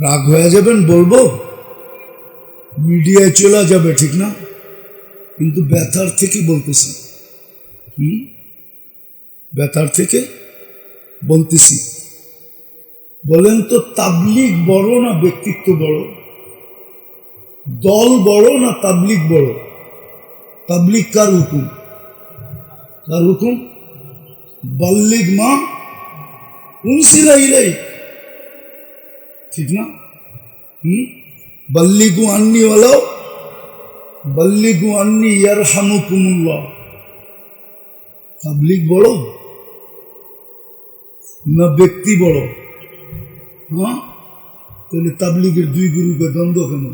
রাগ হয়ে যাবেন, বলব? মিডিয়ায় চলে যাবে, ঠিক না? কিন্তু ব্যথার থেকে বলতেছি। হুম ব্যথার থেকে বলতেছি। বলেন তো, তাবলিগ বড় না ব্যক্তিত্ব বড়? দল বড় না তাবলিক বড়? তাবলিক কার হুকুম? কার হুকুম? বাল্লিগ মা? উনসিলা ইলাই ঠিক না হুম বল্লিগু আন্নি ওয়ালাও বল্লিগু আন্নি ইয়ার হামুকুমুল্লাহ তাবলিগ বড় না ব্যক্তি বড় হ্যাঁ তাহলে তাবলিগের দুই গ্রুপে দ্বন্দ্ব কেন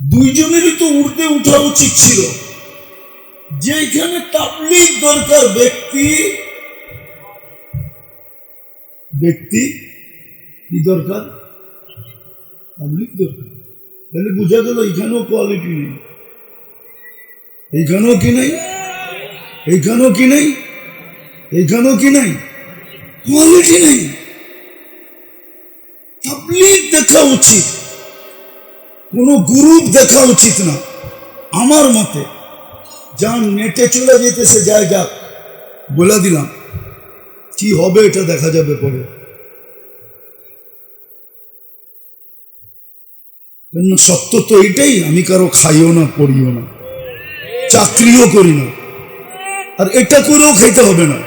দুইজনেরই তো উঠতে উঠা উচিত ছিল যেখানে তাবলিগ দরকার ব্যক্তি ব্যক্তি কি দরকার? পাবলিক দরকার। তাহলে বোঝা গেল এখানেও কোয়ালিটি নেই। এইখানেও কি নাই? এইখানেও কি নাই? এইখানেও কি নাই? কোয়ালিটি নেই। পাবলিক দেখা উচিত। কোন গ্রুপ দেখা উচিত না। আমার মতে যা নেটে চলে যেতেছে যাক বলে দিলাম। কি হবে এটা দেখা যাবে পরে। সত্য তো এটাই, আমি কারও খাইও না, পড়িও না, চাকরিও করি না, আর এটা করেও খেতে হবে না।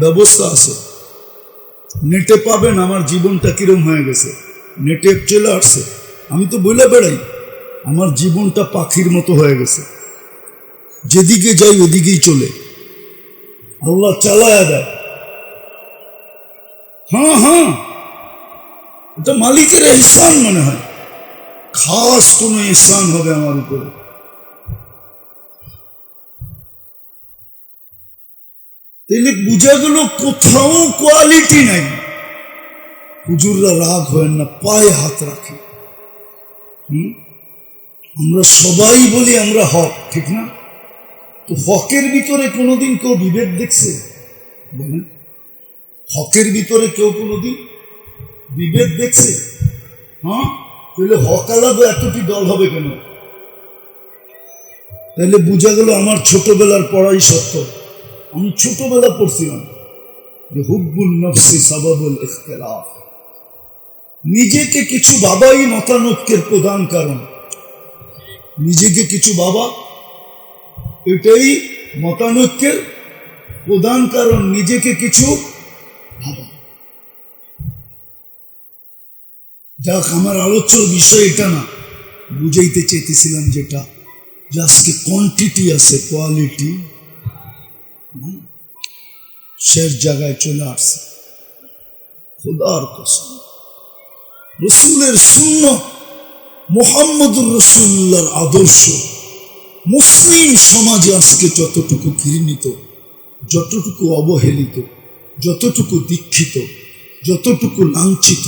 ব্যবস্থা আছে। নেটে পাবেন, আমার জীবনটা কিরম হয়ে গেছে। নেটে চলে আসছে। আমি তো বলে বেড়াই, আমার জীবনটা পাখির মতো হয়ে গেছে। যেদিকে যাই, ওদিকেই চলে। আল্লাহ চালায়া দেয়। হ্যাঁ হ্যাঁ। এটা মালিকের এহসান মনে হয়। খাস কোনো এহসান হবে আমার উপরে। তাইলে বুঝা গেল কোথাও কোয়ালিটি নাই। হুজুররা রাগ হয় না, পায়ে হাত রাখে? আমরা সবাই বলি আমরা হক, ঠিক না? তো হকের ভিতরে কোনোদিন কেউ বিভেদ দেখছে? বলেন। হকের ভিতরে কেউ কোনোদিন বিভেদ দেখছে? হ্যাঁ? তাহলে হক এতটি দল হবে কেন? তাহলে বোঝা গেল আমার ছোটবেলার পড়াই সত্য। আমি ছোটবেলা পড়ছিলাম যে হুব্বুল নফসি সাবাবুল ইখতিলাফ। নিজেকে কিছু বাবাই মতানৈক্যের প্রধান কারণ। নিজেকে কিছু বাবা, এটাই মতানৈক্যের প্রধান কারণ। নিজেকে কিছু ভাবা যাক আমার আলোচ্য বিষয় এটা না। বুঝাইতে চেয়েছিলাম যেটা, যে আজকে কোয়ান্টিটি আছে কোয়ালিটি শেষ জায়গায় চলে আসছে। খোদার কসম। রসুলের শূন্য মোহাম্মদুর রসুল্লার আদর্শ, মুসলিম সমাজে আজকে যতটুকু ঘৃণিত, যতটুকু অবহেলিত, যতটুকু দীক্ষিত, যতটুকু লাঞ্ছিত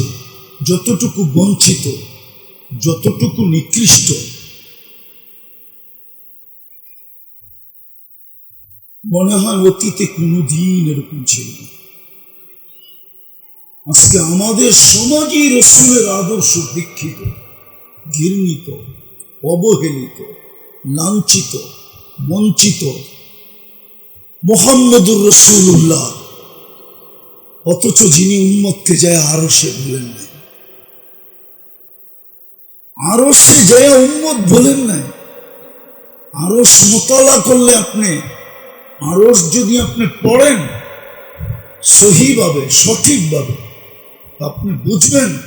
যতটুকু বঞ্চিত, যতটুকু নিকৃষ্ট, মনে হয় অতীতে কোনোদিন এরকম ছিল আজকে আমাদের সমাজই রসুলের আদর্শ দীক্ষিত, ঘৃণিত, অবহেলিত, লাঞ্ছিত, বঞ্চিত মোহাম্মদুর রসুল্লাহ অথচ যিনি উম্মতকে যায় আরও সে বলেন নাই। আরও সে যায় উম্মত বলেন নাই। আরস মোতালা করলে আপনি, আরস যদি আপনি পড়েন, সহিভাবে, সঠিকভাবে, আপনি বুঝবেন,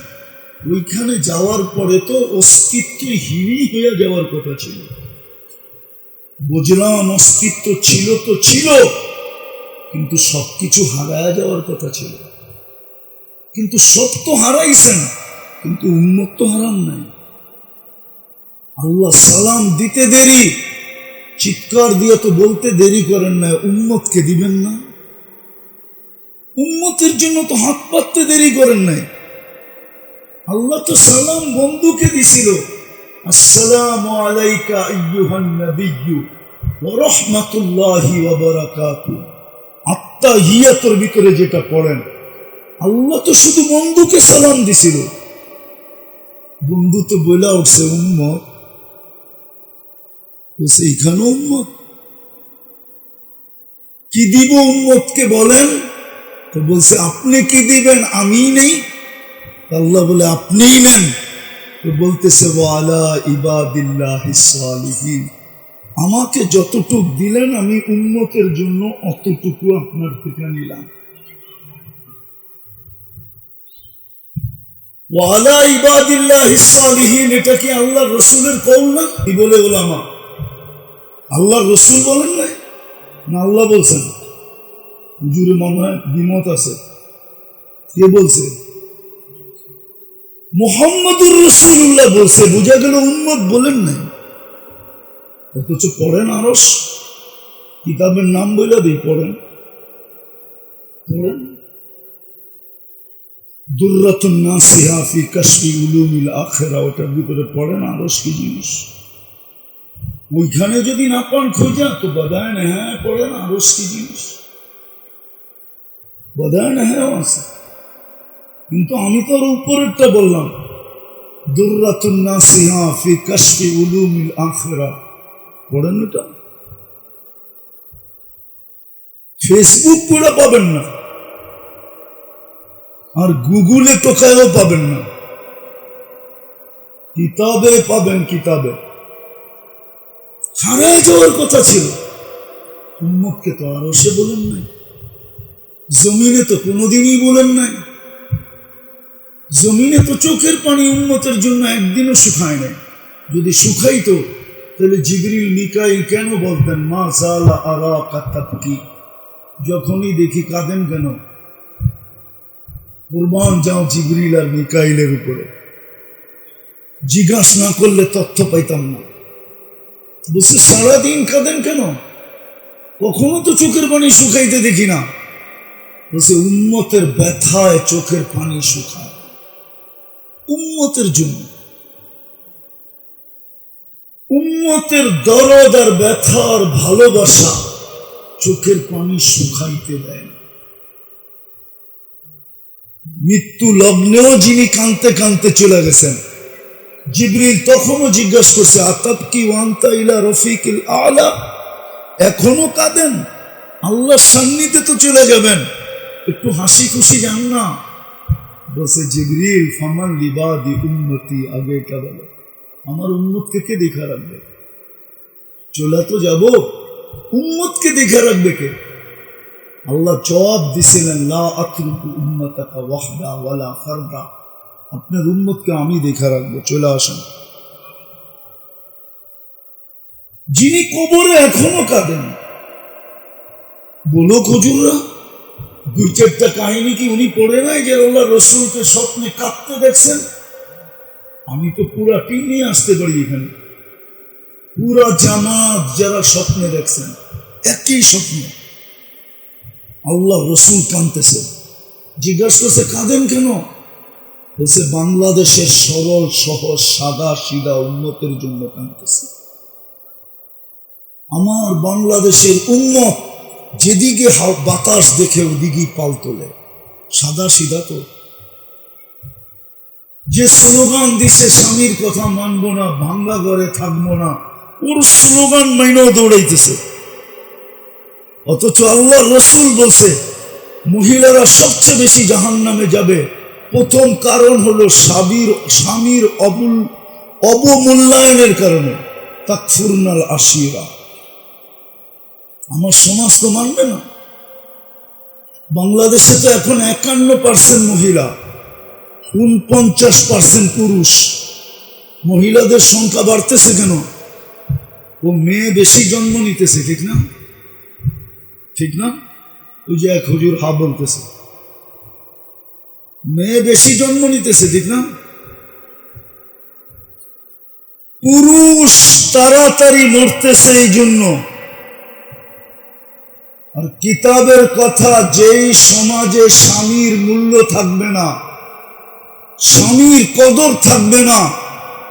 ওইখানে যাওয়ার পরে তো অস্তিত্বহীনই হয়ে যাওয়ার কথা ছিল। বুঝলাম অস্তিত্ব ছিল তো ছিল, কিন্তু সবকিছু হারায় যাওয়ার কথা ছিল। কিন্তু সব তো হারাইছেন, কিন্তু উন্মত তো হারান নাই। আল্লাহ সালাম দিতে দেরি। চিৎকার দিয়ে তো বলতে দেরি করেন না উন্মতকে দিবেন না। উন্মতের জন্য তো হাত পাততে দেরি করেন নাই। আল্লাহ তো সালাম বন্ধুকে দিছিল। আত্মা যেটা পড়েন, আল্লাহ তো শুধু বন্ধুকে সালাম দিছিল। বন্ধু তো বইলা উঠছে, উম্মত। এখানে উম্মত? কি দিব উম্মতকে বলেন? তো বলছে, আপনি কি দিবেন? আমি নেই। আল্লাহ বলে, আপনিই নেন। তো বলতেছে আমাকে যতটুক দিলেন, আমি উন্মতের জন্য অতটুকু আপনার থেকে নিলাম। ওয়ালা ইবাদিল্লাহ সালিহিন, এটা কি আল্লাহ রসুলের কৌল না? কি বলে ওলামা? আল্লাহ রসুল বলেন নাই? না, আল্লাহ বলছেন। হুজুরে মনে হয় দ্বিমত আছে। কে বলছে? মোহাম্মদুর রসুল্লাহ বলছে, বোঝা গেল উম্মত বলেন নাই। অথচ পড়েন আরস কিতাবের নাম বলে দিই পড়েন। পড়েন। দুর্রাতুন নাসিহা ফি কাশফি উলুমিল আখেরা, ওটার ভিতরে পড়েন আরস কি জিনিস? ওইখানে যদি না পান খোঁজা, তো বদায় না হ্যাঁ পড়েন আরস কি জিনিস। বদায় না হ্যাঁ আছে। কিন্তু আমি তো আর উপরেরটা বললাম। দুর্রাতুন নাসিহা ফি কাশফি উলুমিল আখেরা। পড়েন এটা? ফেসবুক পড়ে পাবেন না। আর গুগলে টোকায়ও পাবেন না। কিতাবে পাবেন কিতাবে। হারায় যাওয়ার কথা ছিল। উম্মতকে তো আরও সে বলেন নাই। জমিনে তো কোনোদিনই বলেন নাই। জমিনে তো চোখের পানি উন্মতের জন্য একদিনও শুকায় নাই। যদি শুকাইতো, তাহলে জিবরিল মিকাইল কেন বলতেন, মা সালা আরা কাত্তাপকি যখনই দেখি কাঁদেন কেন? কুরবান যাও জিবরিল আর মিকাইলের উপরে। জিজ্ঞাসা না করলে তথ্য পাইতাম না। বলছে, সারাদিন কাঁদেন কেন? কখনো তো চোখের পানি শুকাইতে দেখি না। বলছে উন্মতের ব্যথায় চোখের পানি শুকায়। উন্মতের জন্য। উন্মতের দরদ আর ব্যথা আর ভালোবাসা চোখের পানি শুকাইতে দেয় না। মৃত্যু লগ্নেও যিনি কানতে কানতে চলে গেছেন জিবরিল তখনও জিজ্ঞাসা করছে, আতাব কি ওয়ান্তা ইলা রফিকিল আলা? এখনও কাঁদেন। আল্লাহর সান্নিধ্যে তো চলে যাবেন। একটু হাসি খুশি যান না। বলছে, জিবরিল, ফামান লিবাদি উন্নতি আগে বলে। আমার উন্মতকে কে দেখা রাখবে? চলে তো যাব। উম্মতকে দেখা রাখবে কে? আল্লাহ জবাব দিছিলেন, লা আতরুকু উম্মতাকা ওয়াহদা ওয়ালা ফারদা। আপনার উম্মতকে আমি দেখা রাখব, চলে আসেন। যিনি কবরে এখনও কাঁদেন, বলো খজুররা দুই চারটা কাহিনী কি উনি পড়ে নাই যে আল্লাহ রসুলকে স্বপ্নে কাঁদতে দেখছেন? আমি তো পুরা টিম নিয়ে আসতে পারি এখানে। পুরা জামাত যারা স্বপ্নে দেখছেন, একই স্বপ্ন। আল্লাহ রসুল কানতেছে জিজ্ঞাসা করছে, কাঁদেন কেন? বলছে, বাংলাদেশের সরল সহজ সাদা সিদা উন্নতের জন্য কানতেছে আমার বাংলাদেশের উন্নত যেদিকে বাতাস দেখে ওদিকেই পাল তোলে। সাদা সিদা তো। যে স্লোগান দিছে, স্বামীর কথা মানবো না ভাঙ্গা ঘরে থাকব না, ওর স্লোগান মাইনেও দৌড়াইতেছে। অথচ আল্লাহ রসুল বলছে, মহিলারা সবচেয়ে বেশি জাহান নামে যাবে প্রথম কারণ হলো স্বামীর স্বামীর অবুল, অবমূল্যায়নের কারণে তাকফুরনাল আশিরা। আমার সমাজ তো মানবে না। বাংলাদেশে তো এখন একান্ন পার্সেন্ট মহিলা, উনপঞ্চাশ পার্সেন্ট পুরুষ। মহিলাদের সংখ্যা বাড়তেছে কেন? ও মেয়ে বেশি জন্ম নিতেছে, ঠিক না? ঠিক না? ওই যে এক হুজুর হা বলতেছে। মেয়ে বেশি জন্ম নিতেছে, ঠিক না? পুরুষ তাড়াতাড়ি মরতেছে এই জন্য। আর কিতাবের কথা, যেই সমাজে স্বামীর মূল্য থাকবে না, স্বামীর কদর থাকবে না,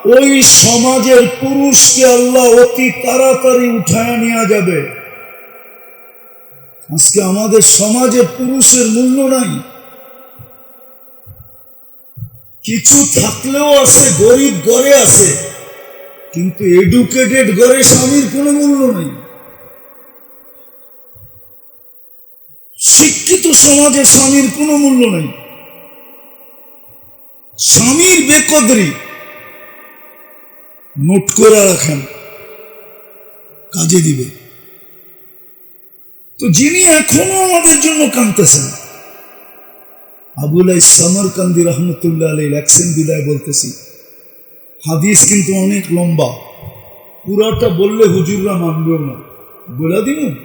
ওই সমাজের পুরুষকে আল্লাহ অতি তাড়াতাড়ি উঠায় নেওয়া যাবে। আজকে আমাদের সমাজে পুরুষের মূল্য নাই। কিছু থাকলেও আছে, গরিব ঘরে আছে, কিন্তু এডুকেটেড ঘরে স্বামীর কোনো মূল্য নেই। শিক্ষিত সমাজে স্বামীর কোনো মূল্য নেই। স্বামীর বেকদরি, নোট করে রাখেন, কাজে দিবে। তো যিনি এখনও আমাদের জন্য কাঁদতেছেন আবুলাই সামরকান্দি রহমতুল্লাহ আলী বিদায় বলতেছি। হাদিস কিন্তু অনেক লম্বা। পুরাটা বললে হুজুররা মানবেও না। বলে দিন।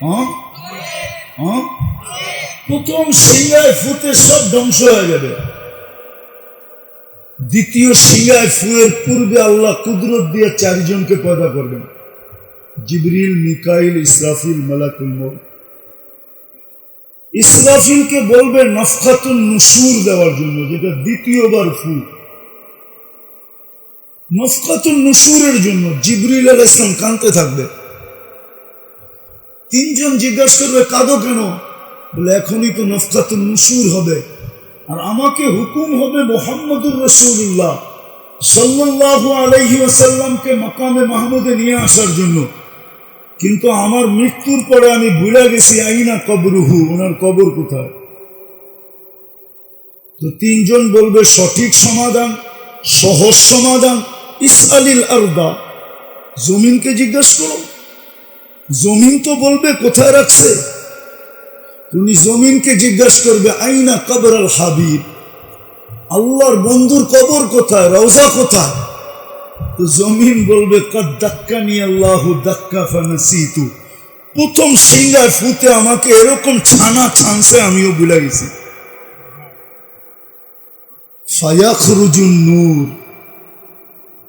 হ্যাঁ? হ্যাঁ? প্রথম সিংহায় ফুতে সব ধ্বংস হয়ে যাবে। দ্বিতীয় সিংহায় ফুয়ের পূর্বে আল্লাহ কুদরত দিয়ে চারজনকে পয়দা করবেন। জিবরিল, মিকাইল, ইসরাফিল, মালাকুল মৌত ইসরাফিলকে বলবে নফকাতুন নুসুর দেওয়ার জন্য, যেটা দ্বিতীয়বার ফু নফকাতুন নুসুরের জন্য জিবরিল আল ইসলাম কানতে থাকবে। তিনজন জিজ্ঞাসা করবে, কাঁদো কেন? বলে, এখনই তো নফকাতুন নুসুর হবে। আর আমাকে হুকুম হবে মোহাম্মদুর রসুল্লাহ আলাইহি ওয়াসাল্লামকে মাকামে মাহমুদে নিয়ে আসার জন্য। কিন্তু আমার মৃত্যুর পরে আমি ভুলে গেছি, আইনা কবরুহু, ওনার কবর কোথায়? তো তিনজন বলবে, সঠিক সমাধান, সহজ সমাধান, ইসআলিল আরদা। জমিনকে জিজ্ঞাসা করো। জমিন তো বলবে, কোথায় রাখছে? তুমি জমিনকে জিজ্ঞাসা করবে, আইনা কবর আল হাবিব। আল্লাহর বন্ধুর কবর কোথায়? রওজা কোথায়? তো জমিন বলবে, কদ দাক্কানি আল্লাহ দাক্কা ফানাসিতু। প্রথম সিঙ্গায় ফুতে আমাকে এরকম ছানা ছানছে, আমিও ভুলে গেছি। নূর।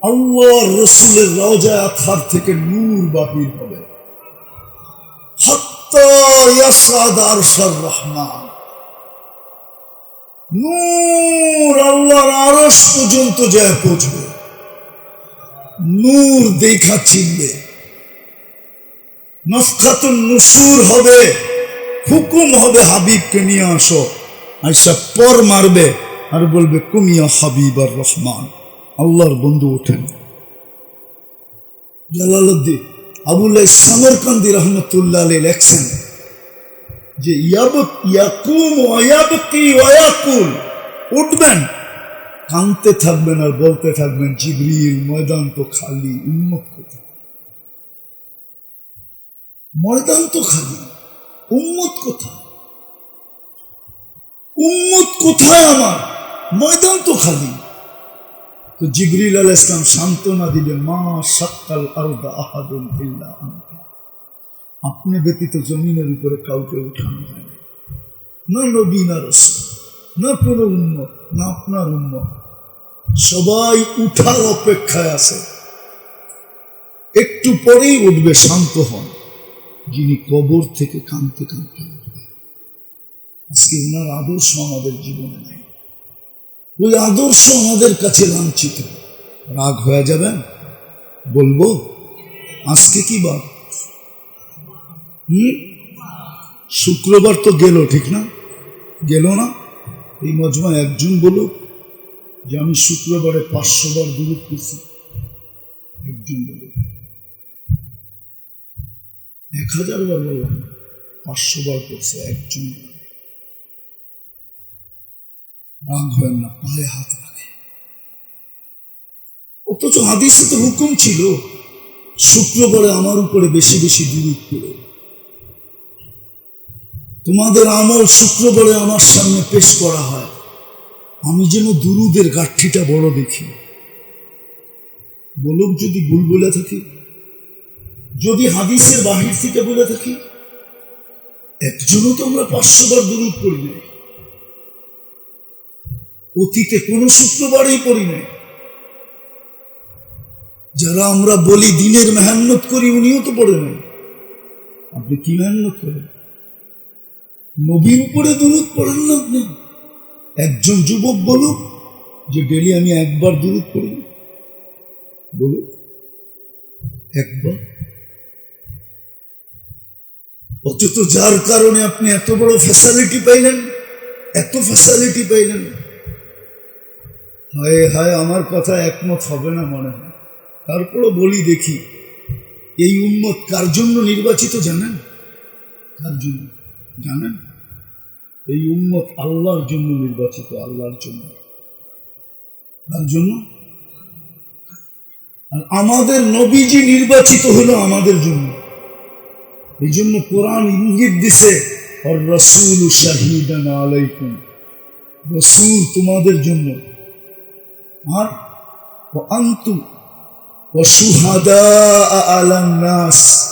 আল্লাহ রসুলের আথার থেকে নূর বাপির হবে। রহমান। নূর আল্লাহর আরশ পর্যন্ত যায় পৌঁছবে। নূর দেখা চিনবে। নফকাতুন নুসুর হবে, হুকুম হবে হাবিবকে নিয়ে আসো। আইসা পর মারবে আর বলবে, কুমিয়া হাবিব আর রহমান। আল্লাহর বন্ধু ওঠেন। জালালুদ্দিন আবুল্লাহ সামরকান্দি রহমতুল্লাহ লেখছেন যে ইয়াবক ইয়াকুম ওয়াবকি ওয়াকুল উঠবেন। কানতে থাকবেন আর বলতে থাকবেন, জিবরিল, ময়দান তো খালি উন্মত কোথায়? ময়দান তো খালি, উম্মত কোথায়? উম্মত কোথায় আমার? ময়দান তো খালি। তো জিবরিল আল ইসলাম সান্ত্বনা দিলে মা সাক্কাল আলদা আহাদুল আনতা। আপনি ব্যতীত জমিনের উপরে কাউকে উঠানো হয় না না নবী না কোনো উন্মত না আপনার উন্মত সবাই উঠার অপেক্ষায় আছে। একটু পরেই উঠবে, শান্ত হন। যিনি কবর থেকে কানতে কানতে উঠবে আজকে ওনার আদর্শ আমাদের জীবনে নাই। ওই আদর্শ আমাদের কাছে লাঞ্ছিত। রাগ হয়ে যাবেন? বলব? আজকে কি বার? হুম? শুক্রবার তো গেল, ঠিক না? গেল না? এই মজমা একজন বলো যে আমি শুক্রবারে পাঁচশো বার দূরত করছি একজন বলো এক হাজার বার বললাম পাঁচশো বার করছে একজন রাগ হয় না, পায়ে হাত রাখে। অথচ হাদিসে তো হুকুম ছিল, শুক্রবারে আমার উপরে বেশি বেশি দূরত করে তোমাদের আমল শুক্রবারে আমার সামনে পেশ করা হয়। আমি যেন দুরুদের গাঠিটা বড় দেখি। বলুক যদি ভুল বলে থাকি, যদি হাদিসের বাহির থেকে বলে থাকি, একজনও তো আমরা পাঁচশো বার দূরত করি নাই। অতীতে কোন শুক্রবারেই পড়ি নাই। যারা আমরা বলি দিনের মেহান্নত করি, উনিও তো পড়ে নাই। আপনি কি মেহান্নত করেন? নবীর উপরে দূরত পড়েন না আপনি? একজন যুবক বলুক যে ডেলি আমি একবার দূরত পড়ি বলুক, একবার। অথচ যার কারণে আপনি এত বড় ফ্যাসিলিটি পাইলেন, এত ফ্যাসিলিটি পাইলেন। হায় হায়, আমার কথা একমত হবে না মনে হয়। তারপরও বলি দেখি, এই উন্মত কার জন্য নির্বাচিত জানেন? কার জন্য? জানেন? এই উন্মত আল্লাহর জন্য নির্বাচিত, আল্লাহর জন্য। কার জন্য? আর আমাদের নবীজি নির্বাচিত হলো আমাদের জন্য। এই জন্য কোরআন ইঙ্গিত দিছে রসুল আলাইকুম। রসুল তোমাদের জন্য। আর আন্তু অসুহাদা আলান্নাস।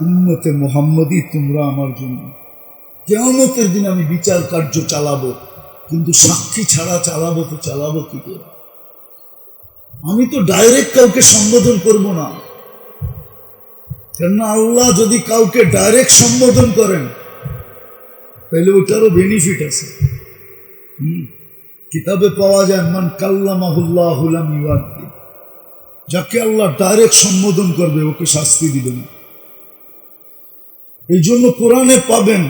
উম্মতে মোহাম্মদই তোমরা আমার জন্য। কেমতের দিন আমি বিচার কার্য চালাবো, কিন্তু সাক্ষী ছাড়া চালাবো তো চালাবো কি করে? আমি তো ডাইরেক্ট কাউকে সম্বোধন করব না। কেননা আল্লাহ যদি কাউকে ডাইরেক্ট সম্বোধন করেন, তাহলে ওটারও বেনিফিট আছে। হুম, কিতাবে পাওয়া যায়, মান কাল্লামাহুল্লাহ হুলাম ইউয়াদ্দি যাকে আল্লাহ ডাইরেক্ট সম্বোধন করবে, ওকে শাস্তি দিবে না এই জন্য কোরআনে পাবেন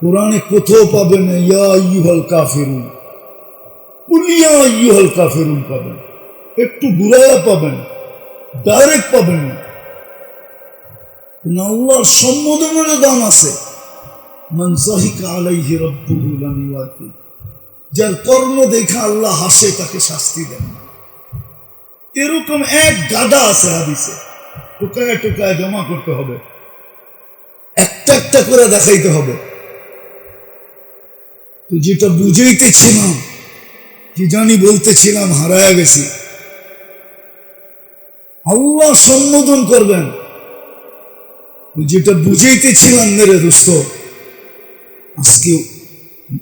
কোরআনে কোথাও পাবেন কাফিরুন। পাবেন। একটু পাবেন, ডাইরেক্ট পাবেন আল্লাহর দাম আছে। যার কর্ম দেখে আল্লাহ হাসে, তাকে শাস্তি দেন। এরকম এক গাদা আছে হাদিসে। টোকায় টোকায় জমা করতে হবে। একটা একটা করে দেখাইতে হবে। যেটা বুঝাইতেছিলাম, কি জানি বলতেছিলাম, হারায়া গেছি। আল্লাহ সম্বোধন করবেন। যেটা বুঝাইতেছিলাম মেরে দোস্ত, আজকে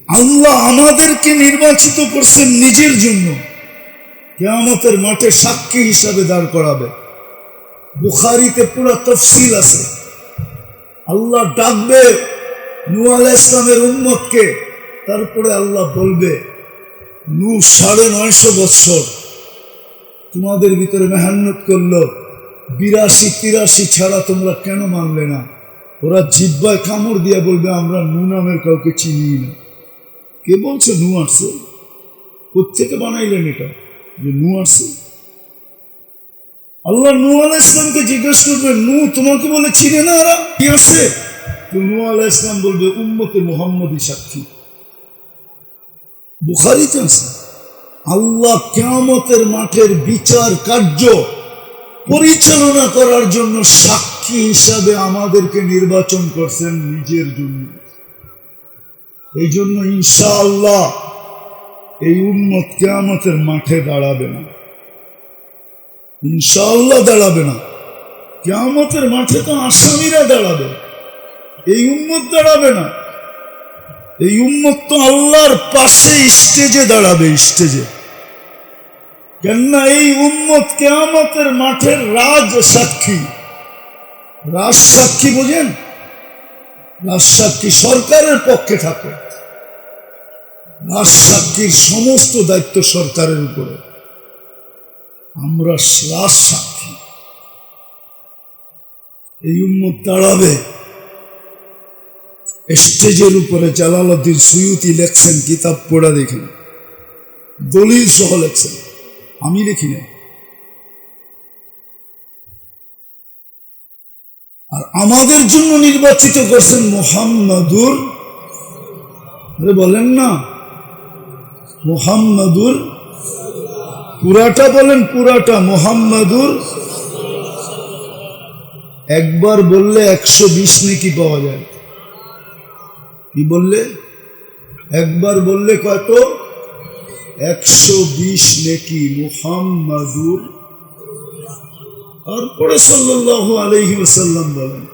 আল্লাহ আমাদেরকে নির্বাচিত করছেন নিজের জন্য। কেয়ামতের মাঠে সাক্ষী হিসাবে দাঁড় করাবে। বুখারিতে পুরো তফসিল আছে। আল্লাহ ডাকবে নু আলাহ ইসলামের উম্মতকে। তারপরে আল্লাহ বলবে নু সাড়ে নয়শো বৎসর তোমাদের ভিতরে মেহান্নত করল। বিরাশি তিরাশি ছাড়া তোমরা কেন মানলে না? ওরা জিব্বায় কামড় দিয়ে বলবে, আমরা নু নামের কাউকে চিনি না। কে বলছে নু আসছে? কোথেকে বানাইলেন এটা? যে নু আসছে? আল্লাহ নু আলাহ ইসলামকে জিজ্ঞেস করবে নু তোমাকে বলে চিনে না এরা? কি আছে? নু আলাহ ইসলাম বলবে, উম্মতে মোহাম্মদী সাক্ষী। বুখারিতে আছে, আল্লাহ কেয়ামতের মাঠের বিচার কার্য পরিচালনা করার জন্য সাক্ষী হিসাবে আমাদেরকে নির্বাচন করছেন নিজের জন্য। এই জন্য ইনশাআল্লাহ এই উন্মত কেয়ামতের মাঠে দাঁড়াবে না। ইনশাআল্লাহ দাঁড়াবে না। কেয়ামতের মাঠে তো আসামিরা দাঁড়াবে। এই উন্মত দাঁড়াবে না। এই উন্মত তো আল্লাহর পাশে স্টেজে দাঁড়াবে, স্টেজে। কেননা এই উম্মত কেয়ামতের মাঠের রাজ সাক্ষী। রাজ সাক্ষী বোঝেন? রাজ সাক্ষী সরকারের পক্ষে থাকে। রাজ সাক্ষীর সমস্ত দায়িত্ব সরকারের উপরে। আমরা রাজ সাক্ষী। এই উম্মত দাঁড়াবে। স্টেজের উপরে জালালউদ্দিন সুয়ুতি লেখছেন, কিতাব পড়া দেখেন। দলিল সহ লেখছেন। আমি লিখি না আর আমাদের জন্য নির্বাচিত করছেন মোহাম্মদুর বলেন না। মোহাম্মদুর পুরাটা বলেন পুরাটা মোহাম্মদুর। একবার বললে একশো বিশ নাকি পাওয়া যায়। কি বললে? একবার বললে কত? একশো বিশ নেকি মুহাম্মাদুর? তারপরে সাল্লাহ আলহি ওসাল্লাম বলেন,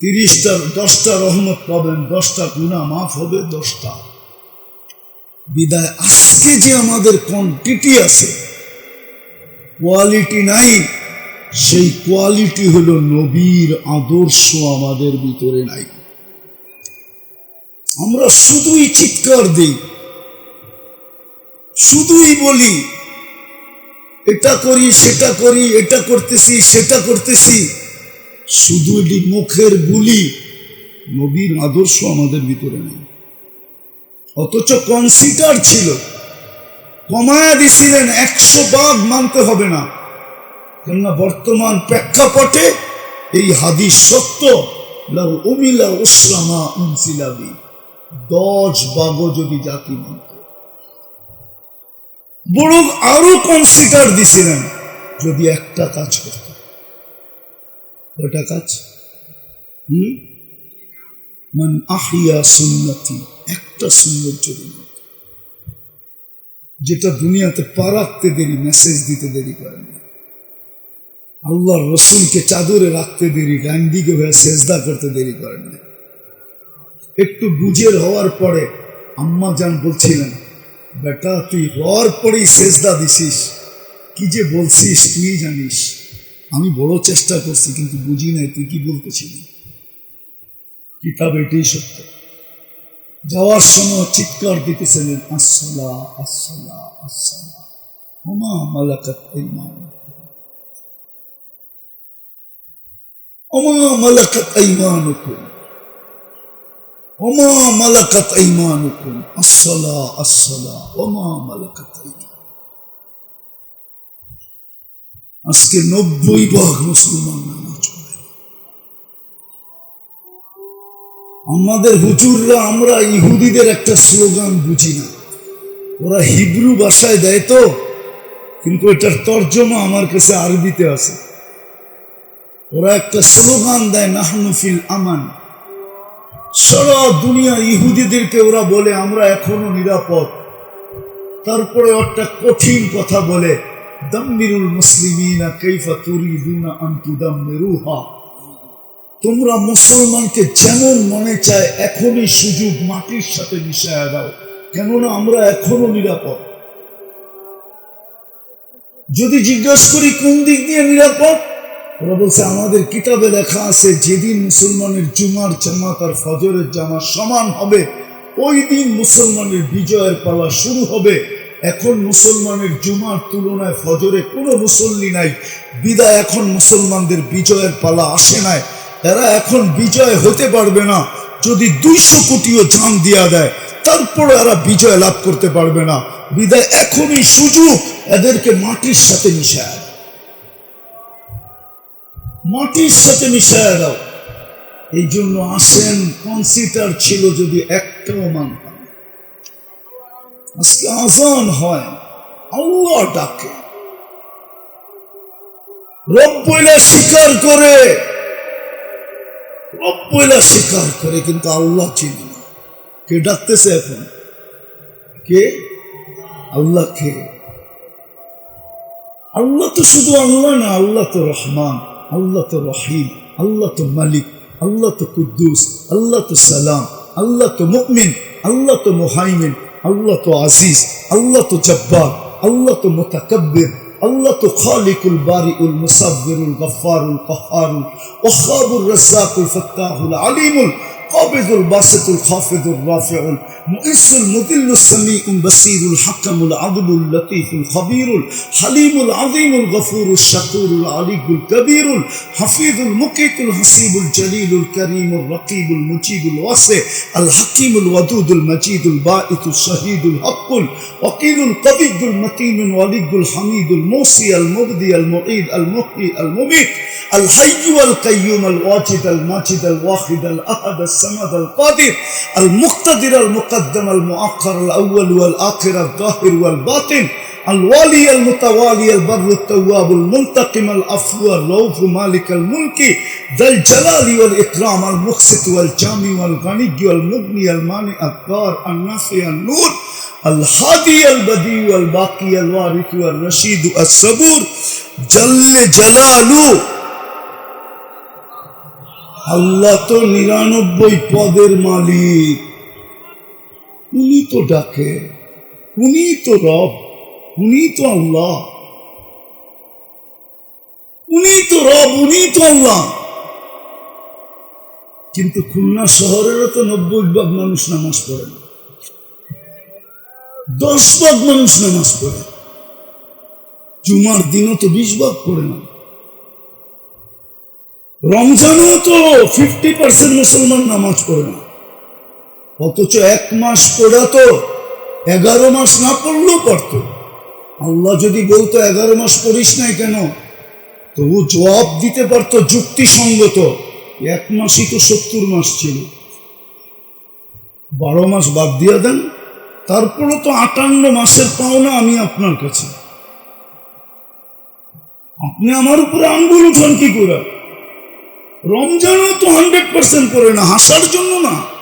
তিরিশটা, দশটা রহমত পাবেন, দশটা গুণা মাফ হবে, দশটা। বিদায়। আজকে যে আমাদের কোয়ান্টিটি আছে কোয়ালিটি নাই, সেই কোয়ালিটি হলো নবীর আদর্শ আমাদের ভিতরে নাই। আমরা শুধুই চিৎকার দিই, শুধুই বলি, এটা করি, সেটা করি, এটা করতেছি, সেটা করতেছি, শুধু এটি মুখের বুলি, নবীর আদর্শ আমাদের ভিতরে নেই। অথচ কনসিডার ছিল। কমায়া দিছিলেন, একশো বাঘ মানতে হবে না। কেননা বর্তমান প্রেক্ষাপটে এই হাদিস সত্য। উমিলা উসলামা উনসিলাবি। দশ বাঘ যদি জাতি মানত। বরং আরও কনসিডার দিছিলেন, যদি একটা কাজ করত। কাজ? হুম? মান আহিয়া সুন্নতি। একটা সুন্নত যদি যেটা দুনিয়াতে পা রাখতে দেরি মেসেজ দিতে দেরি করেন না। আল্লাহর রসুলকে চাদরে রাখতে দেরি ডান দিকে হয়ে সেজদা করতে দেরি করেন না। একটু বুঝের হওয়ার পরে আম্মা যান বলছিলেন, বেটা, তুই হওয়ার পরেই সেজদা দিছিস। কি যে বলছিস তুই জানিস। আমি বড় চেষ্টা করছি, কিন্তু বুঝি নাই, তুই কি বলতেছিলি কিতাব এটাই সত্য। যাওয়ার সময় চিৎকার দিতেছিলেন আসলা আসলা আসলা ওমা মালাকাত ওমা মালাকাত আসলা আসলা ওমা মালাকাত আজকে নব্বই ভাগ মুসলমান নামাজ। আমাদের হুজুররা, আমরা ইহুদিদের একটা স্লোগান বুঝি না। ওরা হিব্রু ভাষায় দেয় তো, কিন্তু এটার তর্জমা আমার কাছে আরবিতে আছে। ওরা একটা স্লোগান দেয় নাহনুফিল আমান। সারা দুনিয়া ইহুদিদেরকে ওরা বলে, আমরা এখনও নিরাপদ। তারপরে একটা কঠিন কথা বলে, দাম্মিরুল মুসলিমিনা কাইফা তুরিদুনা আন তুদাম্মিরুহা তোমরা মুসলমানকে যেমন মনে চায়, এখনই সুযোগ মাটির সাথে মিশায় দাও। কেননা আমরা এখনও নিরাপদ। যদি জিজ্ঞাসা করি, কোন দিক দিয়ে নিরাপদ? ওরা বলছে, আমাদের কিতাবে লেখা আছে, যেদিন মুসলমানের জুমার জামাত আর ফজরের জামা সমান হবে, ওই দিন মুসলমানের বিজয়ের পালা শুরু হবে। এখন মুসলমানের জুমার তুলনায় ফজরে কোনো মুসল্লি নাই, বিদায় এখন মুসলমানদের বিজয়ের পালা আসে নাই। এরা এখন বিজয় হতে পারবে না। যদি দুইশো কোটিও জান দিয়া দেয় তারপরে এরা বিজয় লাভ করতে পারবে না। বিদায় এখনই সুযোগ, এদেরকে মাটির সাথে মিশায় মাটির সাথে মিশায় দাও। এই জন্য আসেন, কনসিটার ছিল যদি একটাও মানতাম আজকে আজান হয়, আল্লাহ ডাকে। রব্বইলা স্বীকার করে রব্বইলা স্বীকার করে কিন্তু আল্লাহ চিনে না কে ডাকতেছে এখন কে আল্লাহ কে আল্লাহ তো শুধু আল্লাহ না আল্লাহ তো রহমান আল্লাহ তো রহিম আল্লাহ তো মালিক আল্লাহ তো কুদ্দুস আল্লাহ তো সালাম আল্লাহ তো মুকমিন আল্লাহ তো মুহাইমিন আল্লাহ তো আজিজ আল্লাহ তো জব্বার আল্লাহ তো মুতাকব্বির الله خالق البارئ المصور الغفار القهار الوهاب الرزاق الفتاح العليم القابض الباسط الخافض الرافع المؤس المذل السميع البصير الحكم العدل اللطيف الخبير الحليم العظيم الغفور الشكور العلي الكبير الحفيظ المقيت الحسيب الجليل الكريم الرقيب المجيب الواسع الحكيم الودود المجيد البائت الشهيد الحق الوكيل القوي المتين الولي الحميد الموصي المبدي المعيد المحيي المميت الحي والقيوم الواجد الماجد الواحد الأحد الصمد القادر المقتدر المقدم المؤخر الأول والآخر الظاهر والباطن الوالي المتوالي البر التواب المنتقم العفو الرؤوف مالك الملك ذا الجلال والإكرام المقسط والجامع والغني والمغني المانع الدار النافع النور الهادي البديع والباقي الوارث والرشيد الصبور جل جلاله আল্লাহ তো নিরানব্বই পদের মালিক উনি তো ডাকে, উনি তো রব, উনি তো আল্লাহ। উনি তো রব, উনি তো আল্লাহ। কিন্তু খুলনা শহরেরও তো নব্বই ভাগ মানুষ নামাজ পড়ে না। দশ ভাগ মানুষ নামাজ পড়ে। জুমার দিনও তো বিশ ভাগ পড়ে না। রমজানও তো ফিফটি পার্সেন্ট মুসলমান নামাজ পড়ে না। অথচ এক মাস পড়া তো এগারো মাস না পড়লেও পারত। আল্লাহ যদি বলতো, এগারো মাস পড়িস নাই কেন? তো ও জবাব দিতে পারতো যুক্তিসঙ্গত। এক মাসই তো সত্তর মাস ছিল। বারো মাস বাদ দিয়ে দেন তারপরে তো আটান্ন মাসের পাওনা আমি আপনার কাছে। আপনি আমার উপরে আঙ্গুল উঠান কি করে? রমজানও তো হান্ড্রেড পার্সেন্ট করে না, হাসার জন্য না।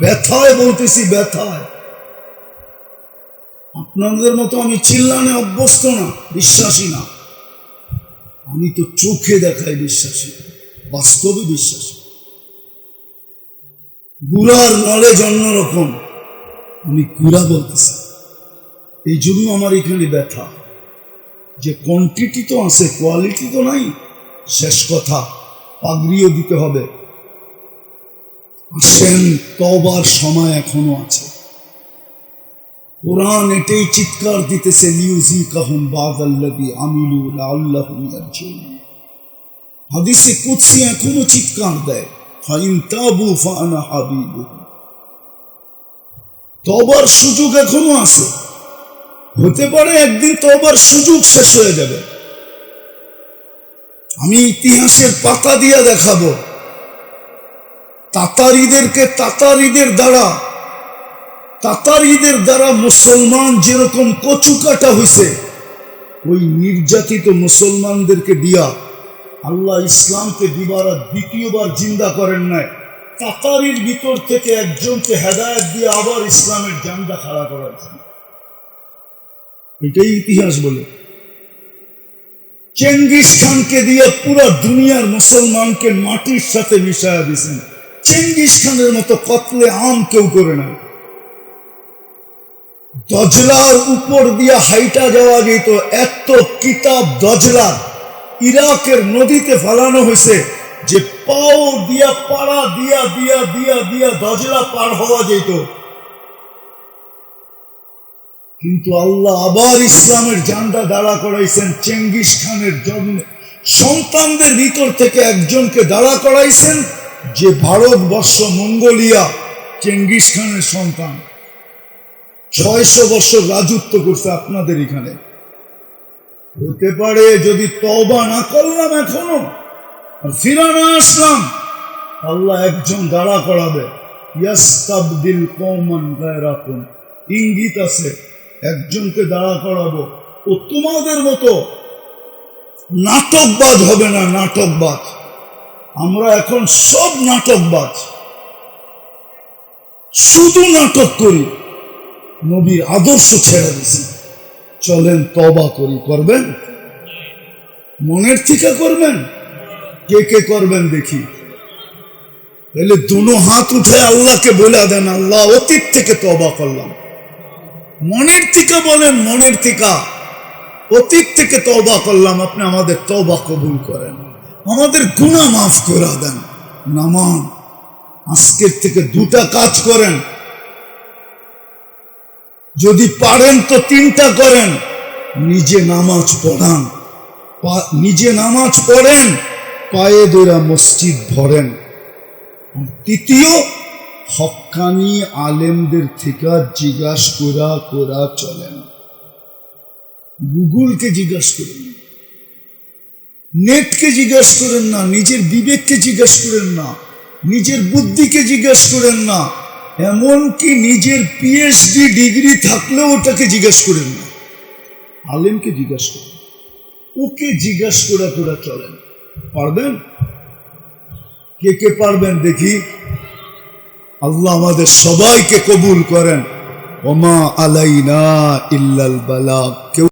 ব্যথায় বলতেছি, ব্যথায়। আপনাদের মতো আমি চিল্লানে অভ্যস্ত না, বিশ্বাসী না। আমি তো চোখে দেখাই বিশ্বাসী, বাস্তবে বিশ্বাসী। গুড়ার নলেজ অন্যরকম, আমি গুড়া বলতেছি। এই জন্য আমার এখানে ব্যথা। যে কোয়ান্টিটি তো আছে কোয়ালিটি তো নাই, শেষ কথা, পাগড়িও দিতে হবে। আসেন তবার সময় এখনও আছে। কোরআন এটাই চিৎকার দিতেছে লিউজি কাহুম ইয়ারজিউন। হাদিসে কুদসি এখনও চিৎকার দেয়, ফাইন তাবু ফানা তবার সুযোগ এখনও আছে। হতে পারে একদিন তবার সুযোগ শেষ হয়ে যাবে। আমি ইতিহাসের পাতা দিয়ে দেখাবো। তাতারিদেরকে তাতারিদের দ্বারা তাতারিদের দ্বারা মুসলমান যেরকম কচু কাটা হয়েছে ওই নির্যাতিত মুসলমানদেরকে দিয়া আল্লাহ ইসলামকে দিবার দ্বিতীয়বার জিন্দা করেন নাই। তাতারির ভিতর থেকে একজনকে হেদায়ত দিয়ে আবার ইসলামের জান্দা খাড়া করাইছেন। এটাই ইতিহাস বলে। চেঙ্গিস খানকে দিয়ে পুরো দুনিয়ার মুসলমানকে মাটির সাথে মিশায়া দিয়েছেন চেঙ্গিস খানের মতো কতলে আম কেউ করে না। দজলার উপর দিয়া হাইটা যাওয়া যেত, এত কিতাব দজলা ইরাকের নদীতে ফেলানো হয়েছে যে পাও দিয়া পাড়া দিয়া দিয়া দিয়া দিয়া দজলা পার হওয়া যেত। কিন্তু আল্লাহ আবার ইসলামের জান্ডা দাঁড়া করাইছেন, চেঙ্গিস খানের জন্ম। সন্তানদের ভিতর থেকে একজনকে দাঁড়া করাইছেন যে ভারতবর্ষ মঙ্গোলিয়া চেঙ্গিস খানের সন্তান। ছয়শো বছর রাজত্ব করছে আপনাদের এখানে। হতে পারে যদি তবা না করলাম এখনও, আর ফিরা না আসলাম, আল্লাহ একজন দাঁড়া করাবে। ইয়াস্তাবদিল কৌমান গায়রাকুম, ইঙ্গিত আছে, একজনকে দাঁড়া করাবো। ও তোমাদের মতো নাটকবাদ হবে না নাটকবাজ। আমরা এখন সব নাটকবাজ। শুধু নাটক করি। নবীর আদর্শ ছেড়ে দিছি। চলেন তবা করি, করবেন? মনের থেকে করবেন? কে কে করবেন দেখি। তাহলে দুনো হাত উঠে আল্লাহকে বলে দেন, আল্লাহ, অতীত থেকে তবা করলাম। মনের থেকে বলেন, মনের থেকে। অতীত থেকে তবা করলাম, আপনি আমাদের তবা কবুল করেন। আমাদের গুণা মাফ করে দেন। নামান আজকের থেকে দুটা কাজ করেন। যদি পারেন তো তিনটা করেন। নিজে নামাজ পড়ান। নিজে নামাজ পড়েন, পায়ে দোরা মসজিদ ভরেন। তৃতীয়, হক্কানি আলেমদের থেকে জিজ্ঞাসা করা করা চলেন গুগলকে জিজ্ঞাস করেন। নেটকে জিজ্ঞাস করেন না, নিজের বিবেককে জিজ্ঞাস করেন না, নিজের বুদ্ধিকে জিজ্ঞাস করেন না, এমনকি নিজের পিএইচডি ডিগ্রি থাকলেও ওটাকে জিজ্ঞাস করেন না। আলেমকে জিজ্ঞাস করেন, ওকে জিজ্ঞাস করা করা চলেন। পারবেন? কে কে পারবেন দেখি? আল্লাহ আমাদের সবাইকে কবুল করেন। ওমা আলাইনা ইল্লাল বালাগ কেউ